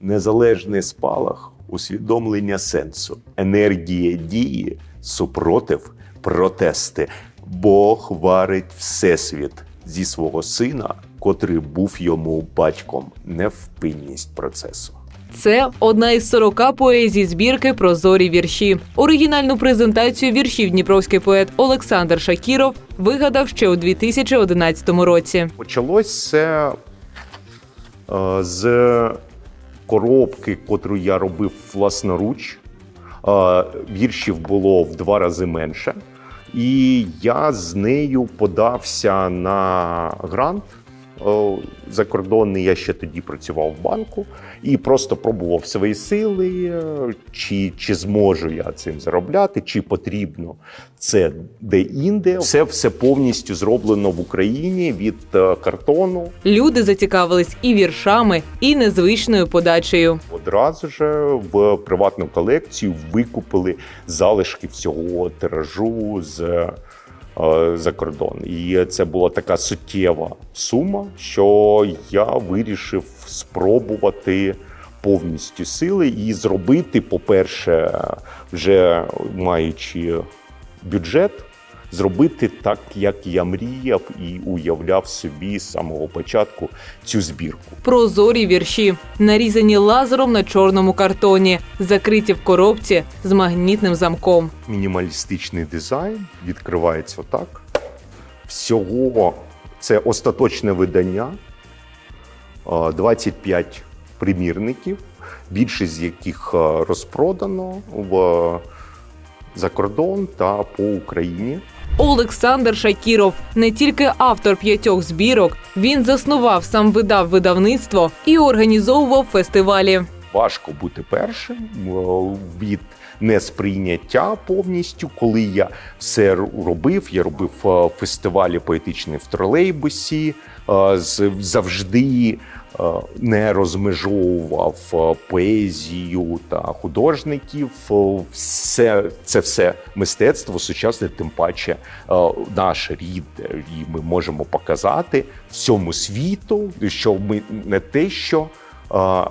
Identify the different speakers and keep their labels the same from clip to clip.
Speaker 1: Незалежний спалах, усвідомлення сенсу, енергія дії, супротив, протести. Бог варить всесвіт зі свого сина, котрий був йому батьком, невпинність процесу.
Speaker 2: Це одна із 40 поезій збірки Прозорі вірші. Оригінальну презентацію віршів дніпровський поет Олександр Шакіров вигадав ще у 2011 році.
Speaker 1: Почалось все е, з коробки, котру я робив власноруч. Віршів було в два рази менше. І я з нею подався на грант. Е, Закордонний я ще тоді працював в банку і просто пробував свої сили, е, чи, чи зможу я цим заробляти, чи потрібно це де-інде. Все, все повністю зроблено в Україні від е, картону.
Speaker 2: Люди зацікавились і віршами, і незвичною подачею.
Speaker 1: Одразу ж в приватну колекцію викупили залишки всього тиражу з за кордон. І це була така суттєва сума, що я вирішив спробувати повністю сили і зробити, по-перше, вже маючи бюджет. Зробити так, як я мріяв і уявляв собі з самого початку цю збірку.
Speaker 2: Прозорі вірші, нарізані лазером на чорному картоні, закриті в коробці з магнітним замком.
Speaker 1: мінімалістичний дизайн відкривається отак. Всього це остаточне видання, е, 25 примірників, більшість з яких е, розпродано в за кордон та по Україні.
Speaker 2: Олександр Шакіров не тільки автор п'ятьох збірок, він заснував, сам видав видавництво і організовував фестивалі.
Speaker 1: важко бути першим е, від несприйняття повністю. Коли я все робив, я робив е, фестивалі поетичні в тролейбусі, е, з- завжди не розмежовував е, поезію та художників. Е, Все це все мистецтво сучасне, тим паче е, наше рідне, і ми можемо показати всьому світу, що ми не те, що е,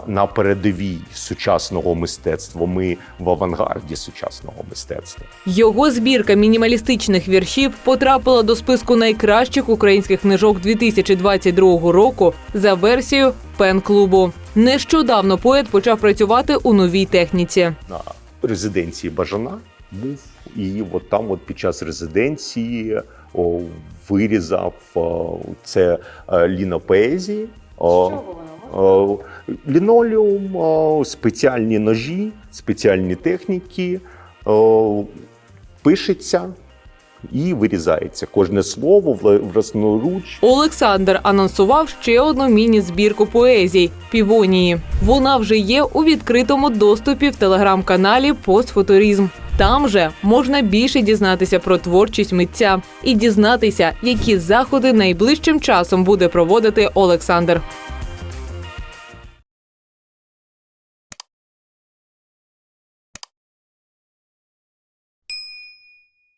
Speaker 1: на передовій сучасного мистецтва. Ми в авангарді сучасного мистецтва.
Speaker 2: Його збірка мінімалістичних віршів потрапила до списку найкращих українських книжок 2022 року за версією пен-клубу. Нещодавно поет почав працювати у новій техніці.
Speaker 1: На резиденції Бажана був і от там, от під час резиденції, о, вирізав о, це е, лінопоезії. О, о, лінолеум, спеціальні ножі, спеціальні техніки. Пишеться і вирізається кожне слово вла- власноруч.
Speaker 2: Олександр анонсував ще одну міні-збірку поезій Півонії. Вона вже є у відкритому доступі в телеграм-каналі Постфутуризм. Там же можна більше дізнатися про творчість митця і дізнатися, які заходи найближчим часом буде проводити Олександр.